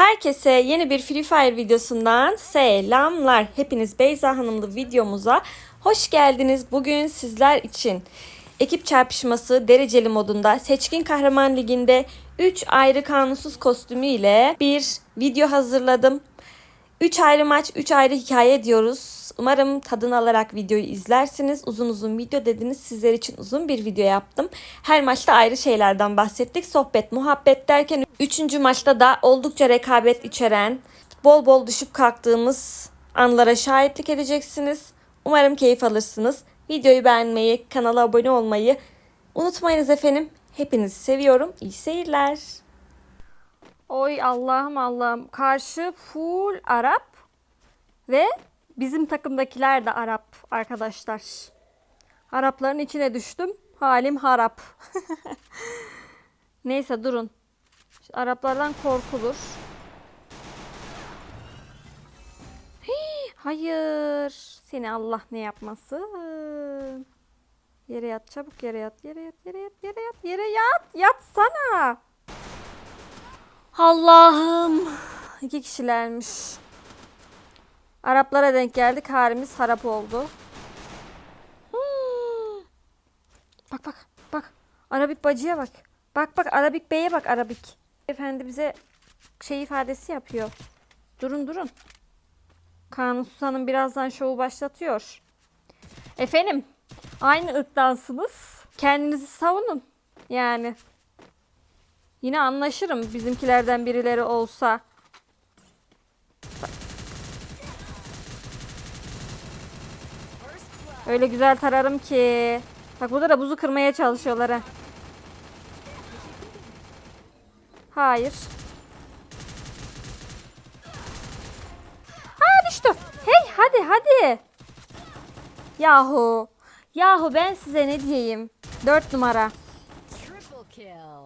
Herkese yeni bir Free Fire videosundan selamlar. Hepiniz Beyza Hanımlı videomuza hoş geldiniz. Bugün sizler için ekip çarpışması dereceli modunda Seçkin Kahraman Ligi'nde 3 ayrı kanunsuz kostümü ile bir video hazırladım. 3 ayrı maç, 3 ayrı hikaye diyoruz. Umarım tadını alarak videoyu izlersiniz. Uzun uzun video dediniz. Sizler için uzun bir video yaptım. Her maçta ayrı şeylerden bahsettik. Sohbet, muhabbet derken 3. maçta da oldukça rekabet içeren, bol bol düşüp kalktığımız anlara şahitlik edeceksiniz. Umarım keyif alırsınız. Videoyu beğenmeyi, kanala abone olmayı unutmayınız efendim. Hepinizi seviyorum. İyi seyirler. Oy Allah'ım Allah'ım. Karşı full Arap ve bizim takımdakiler de Arap arkadaşlar. Arapların içine düştüm. Halim harap. Neyse durun. Şu Araplardan korkulur. Hii, Hayır. Seni Allah ne yapmasın. Yere yat çabuk yere yat yere yat yere yat yere yat yere yat yatsana. Allah'ım. İki kişilermiş. Araplara denk geldik. Halimiz harap oldu. Hmm. Bak bak bak. Arabik bacıya bak. Bak bak Arabik beye bak Arabik. Efendi bize şey ifadesi yapıyor. Durun durun. Kanun Sultan'ın birazdan şovu başlatıyor. Efendim aynı ırktansınız. Kendinizi savunun. Yani. Yine anlaşırım bizimkilerden birileri olsa. Öyle güzel tararım ki. Bak burada da buzu kırmaya çalışıyorlar ha. Hayır. Ha düştü. Hey hadi hadi. Yahu. Yahu ben size ne diyeyim. Dört numara. Triple kill.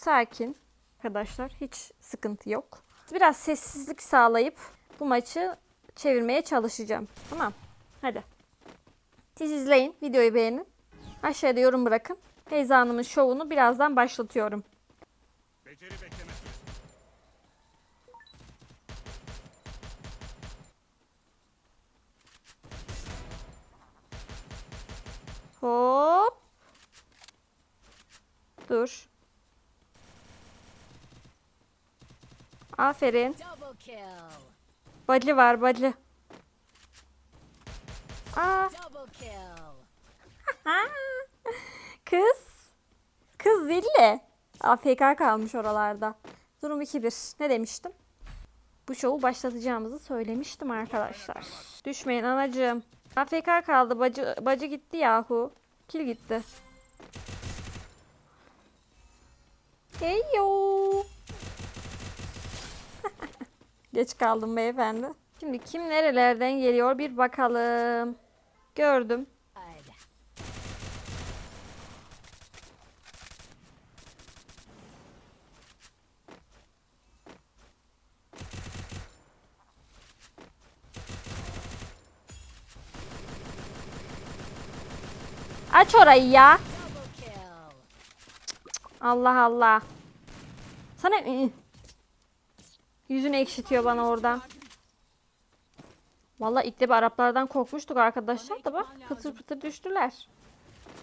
Sakin arkadaşlar. Hiç sıkıntı yok. Biraz sessizlik sağlayıp bu maçı çevirmeye çalışacağım. Tamam. Hadi. Siz izleyin. Videoyu beğenin. Aşağıda yorum bırakın. Beyza Hanım'ın şovunu birazdan başlatıyorum. Beceri bekleme. Hop. Dur. Aferin. Bacı var bacı. Aa, kız. Kız zille. AFK kalmış oralarda. Durum 2-1. Ne demiştim? Bu şovu başlatacağımızı söylemiştim arkadaşlar. Düşmeyin anacığım. AFK kaldı. Bacı, bacı gitti yahu. Kil gitti. Hey yo. Geç kaldım beyefendi. Şimdi kim nerelerden geliyor bir bakalım. Gördüm. Aç orayı ya. Allah Allah. Sana. Yüzünü ekşitiyor bana oradan. Vallahi ilk de bir Araplardan korkmuştuk arkadaşlar da bak pıtır pıtır düştüler.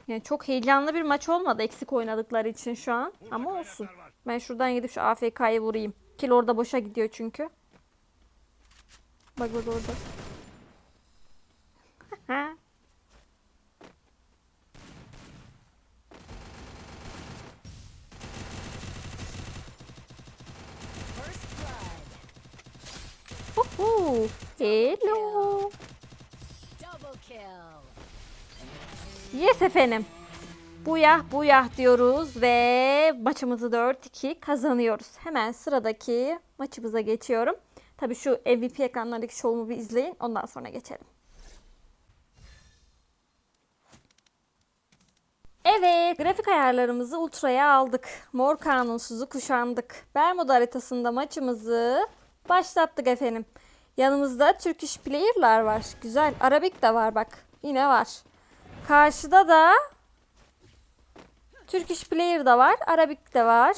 Yani çok heyecanlı bir maç olmadı eksik oynadıkları için şu an. Ama olsun. Ben şuradan gidip şu AFK'yı vurayım. Kil orada boşa gidiyor çünkü. Bak bak orada. Yes efendim. Buyah buyah diyoruz ve maçımızı 4-2 kazanıyoruz. Hemen sıradaki maçımıza geçiyorum. Tabii şu MVP ekranlarındaki şovumu bir izleyin. Ondan sonra geçelim. Evet, grafik ayarlarımızı ultraya aldık. Mor kanunsuzu kuşandık. Bermuda haritasında maçımızı başlattık efendim. Yanımızda Turkish player'lar var. Güzel. Arabik de var bak. Yine var. Karşıda da Turkish player da var. Arabik de var.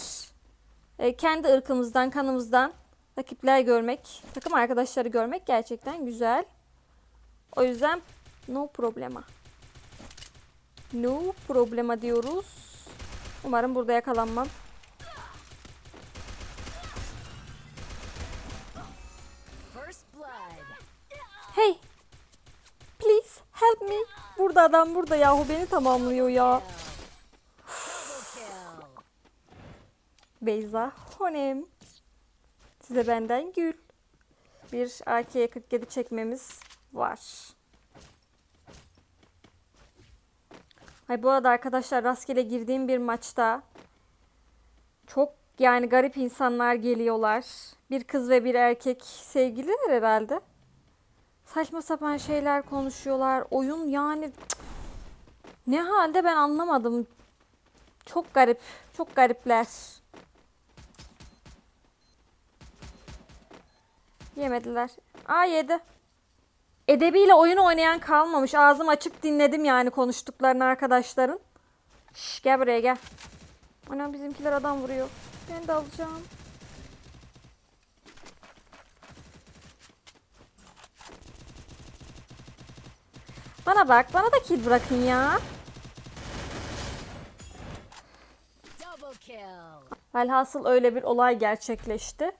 E, kendi ırkımızdan, kanımızdan rakipler görmek, takım arkadaşları görmek gerçekten güzel. O yüzden no problema. No problema diyoruz. Umarım burada yakalanmam. Adam burada yahu beni tamamlıyor ya. Beyza Honem. Size benden gül. Bir AK-47 çekmemiz var. Ay bu arada arkadaşlar rastgele girdiğim bir maçta çok yani garip insanlar geliyorlar. Bir kız ve bir erkek sevgililer herhalde. Saçma sapan şeyler konuşuyorlar. Oyun yani ne halde ben anlamadım. Çok garip. Çok garipler. Yemediler. Aa yedi. Edebiyle oyun oynayan kalmamış. Ağzım açık dinledim yani konuştuklarını arkadaşların. Şş, gel buraya gel. Ana bizimkiler adam vuruyor. Ben de alacağım. Bana bak. Bana da kill bırakın ya. Velhasıl öyle bir olay gerçekleşti.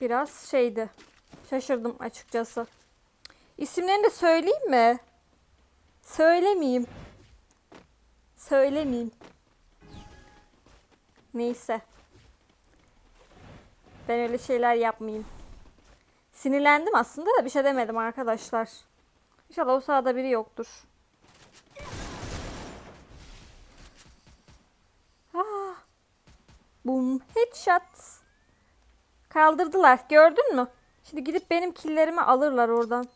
Biraz şeydi. Şaşırdım açıkçası. İsimlerini de söyleyeyim mi? Söylemeyeyim. Söylemeyeyim. Neyse. Ben öyle şeyler yapmayayım. Sinirlendim aslında da bir şey demedim arkadaşlar. İnşallah o sırada biri yoktur. Ah. Boom. Headshot. Kaldırdılar. Gördün mü? Şimdi gidip benim killerimi alırlar oradan.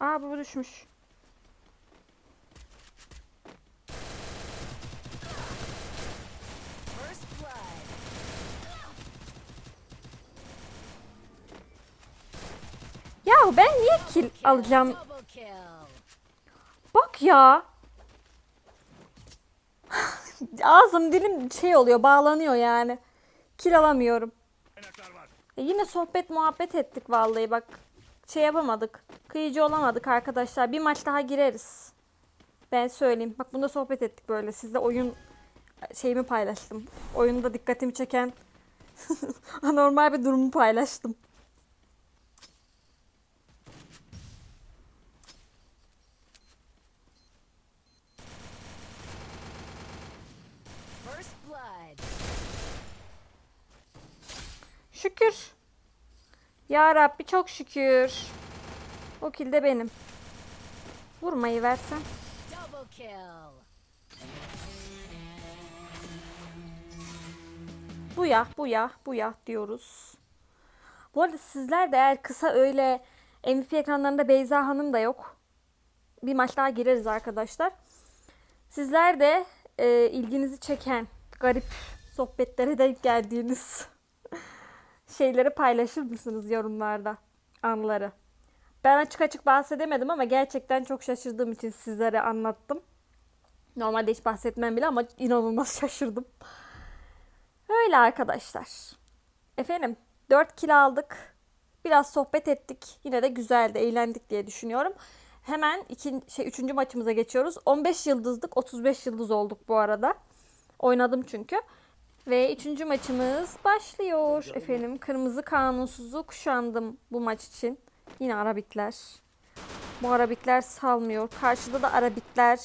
Aa bu düşmüş. First blood. Yahu ben niye kill alacağım? Bak ya. Ağzım dilim şey oluyor bağlanıyor yani. Kill alamıyorum. E yine sohbet muhabbet ettik vallahi bak. Şey yapamadık. Kıyıcı olamadık arkadaşlar. Bir maç daha gireriz. Ben söyleyeyim. Bak bunda sohbet ettik böyle. Sizle oyun şeyimi paylaştım. Oyunda dikkatimi çeken anormal bir durumu paylaştım. Şükür. Ya Rabbi çok şükür. O kill de benim. Vurmayı versen. Bu ya, bu ya, bu ya diyoruz. Bu arada sizler de eğer kısa öyle MVP ekranlarında Beyza Hanım da yok. Bir maç daha gireriz arkadaşlar. Sizler de e, ilginizi çeken garip sohbetlere denk geldiğiniz şeyleri paylaşır mısınız yorumlarda? Anları. Ben açık açık bahsedemedim ama gerçekten çok şaşırdığım için sizlere anlattım. Normalde hiç bahsetmem bile ama inanılmaz şaşırdım. Öyle arkadaşlar. Efendim 4 kilo aldık. Biraz sohbet ettik. Yine de güzeldi, eğlendik diye düşünüyorum. Hemen iki, şey, üçüncü maçımıza geçiyoruz. 15 yıldızlık, 35 yıldız olduk bu arada. Oynadım çünkü. Ve üçüncü maçımız başlıyor. Efendim kırmızı kanunsuzu kuşandım bu maç için. Yine Arabikler. Bu Arabikler salmıyor. Karşıda da Arabikler.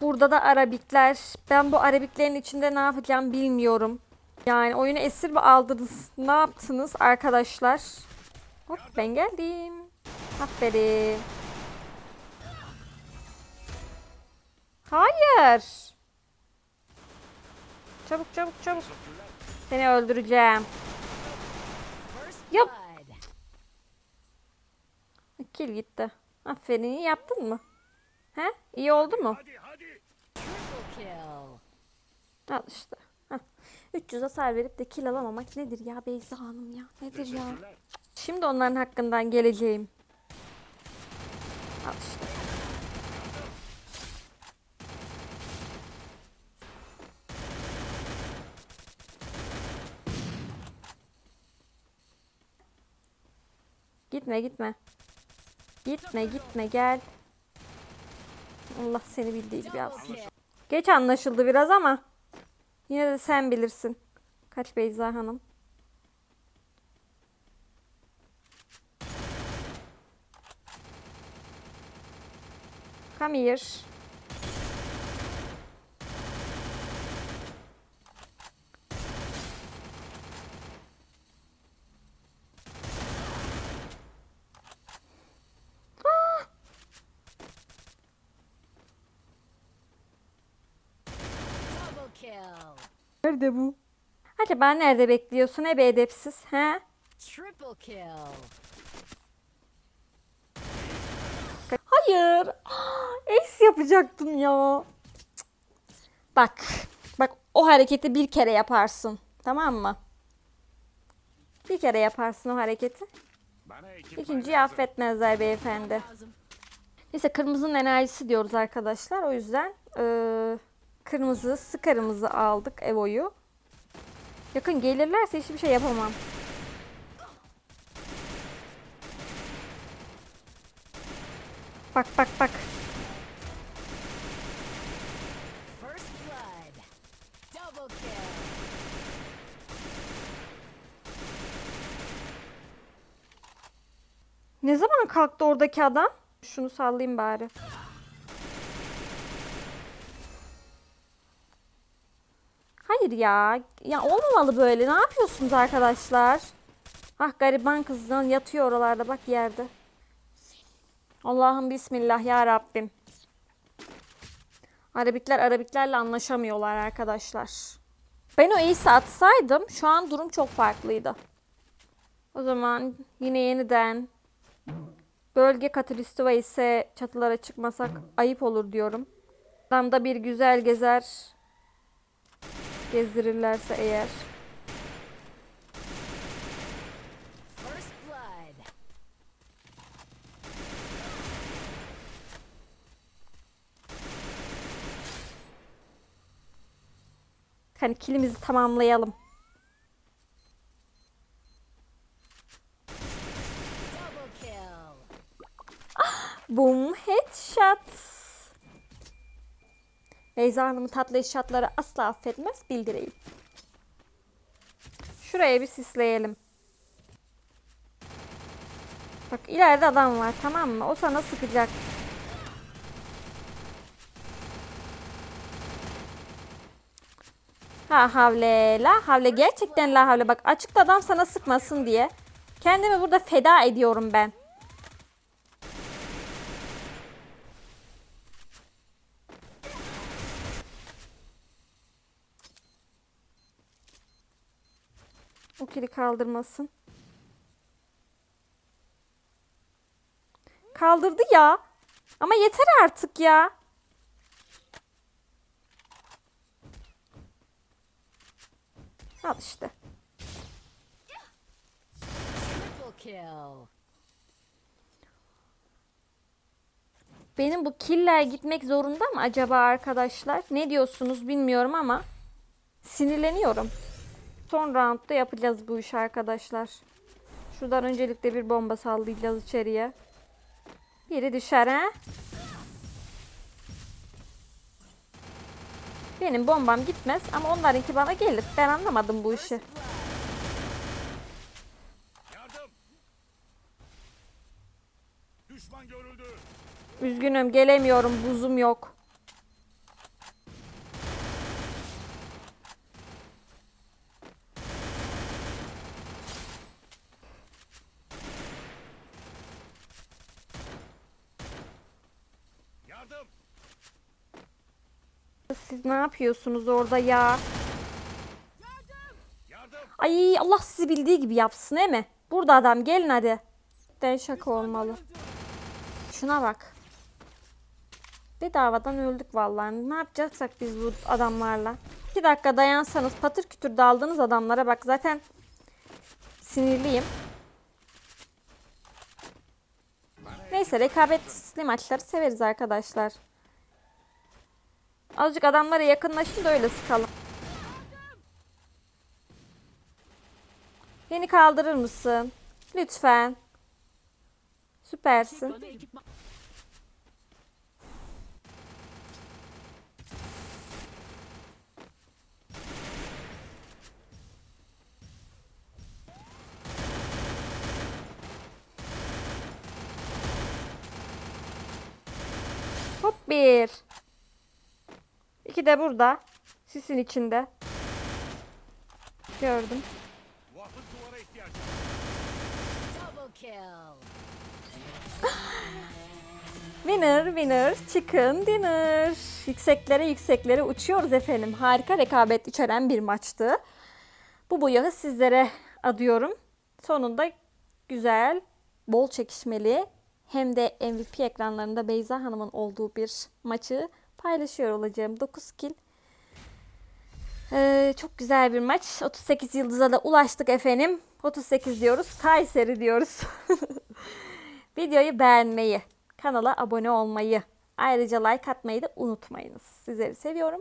Burada da Arabikler. Ben bu Arabiklerin içinde ne yapacağım bilmiyorum. Yani oyunu esir mi aldınız? Ne yaptınız arkadaşlar? Hop ben geldim. Aferin. Hayır. Çabuk çabuk çabuk. Seni öldüreceğim. Yap. Kill gitti. Aferin iyi yaptın mı? He? İyi oldu mu? Al işte. Heh. 300 hasar verip de kill alamamak nedir ya Beyza Hanım ya? Nedir ya? Şimdi onların hakkından geleceğim. Al işte. Gitme gitme. Gitme gitme gel. Allah seni bildiği gibi yapsın. Geç anlaşıldı biraz ama yine de sen bilirsin. Kaç Beyza Hanım? Come here. Double kill. Nerede bu? Acaba nerede bekliyorsun ebe edepsiz he? Triple kill. Hayır. Ace yapacaktım ya. Bak. Bak o hareketi bir kere yaparsın. Tamam mı? Bir kere yaparsın o hareketi. İkinciyi affetmezler beyefendi. Neyse kırmızının enerjisi diyoruz arkadaşlar. O yüzden eee, kırmızı, sıkarımızı aldık Evo'yu. Yakın gelirlerse hiçbir şey yapamam. Bak bak bak. Ne zaman kalktı oradaki adam? Şunu sallayayım bari. Hayır ya. Ya olmamalı böyle. Ne yapıyorsunuz arkadaşlar? Ah gariban kızdan yatıyor oralarda bak yerde. Allah'ım bismillah ya Rabbim. Arabikler Arabiklerle anlaşamıyorlar arkadaşlar. Ben o Ace'i atsaydım şu an durum çok farklıydı. O zaman yine yeniden bölge katalisti ve ise çatılara çıkmasak ayıp olur diyorum. Adamda bir güzel gezer gezdirirlerse eğer. Hani kilimizi tamamlayalım. Boom headshot. Beyza Hanım'ın tatlı headshotları asla affetmez bildireyim. Şuraya bir sisleyelim. Bak ileride adam var tamam mı? O sana sıkacak. Ha havle la havle gerçekten la havle bak açıkta adam sana sıkmasın diye. Kendimi burada feda ediyorum ben. O kili kaldırmasın. Kaldırdı ya. Ama yeter artık ya. Al işte. Benim bu killer gitmek zorunda mı acaba arkadaşlar? Ne diyorsunuz bilmiyorum ama sinirleniyorum. Son roundda yapacağız bu işi arkadaşlar. Şuradan öncelikle bir bomba sallayacağız içeriye. Biri düşer ha? Benim bombam gitmez ama onlarınki bana gelir. Ben anlamadım bu işi. Yardım. Düşman görüldü. Üzgünüm gelemiyorum buzum yok. Siz ne yapıyorsunuz orada ya? Ay Allah sizi bildiği gibi yapsın değil mi? Burada adam gelin hadi. Den şaka olmalı. Şuna bak. Bedavadan öldük vallahi. Ne yapacaksak biz bu adamlarla. 2 dakika dayansanız patır kütür daldığınız adamlara bak zaten sinirliyim. Neyse rekabetli maçları severiz arkadaşlar. Azıcık adamlara yakınlaşın da öyle sıkalım. Beni kaldırır mısın? Lütfen. Süpersin. Hop bir. İki de burada. Sisin içinde. Gördüm. Winner winner chicken dinner. Yükseklere yükseklere uçuyoruz efendim. Harika rekabet içeren bir maçtı. Bu boyağı sizlere adıyorum. Sonunda güzel, bol çekişmeli hem de MVP ekranlarında Beyza Hanım'ın olduğu bir maçı paylaşıyor olacağım. 9 kill. Ee, çok güzel bir maç. 38 yıldıza da ulaştık efendim. 38 diyoruz. Kayseri diyoruz. Videoyu beğenmeyi, kanala abone olmayı, ayrıca like atmayı da unutmayınız. Sizleri seviyorum.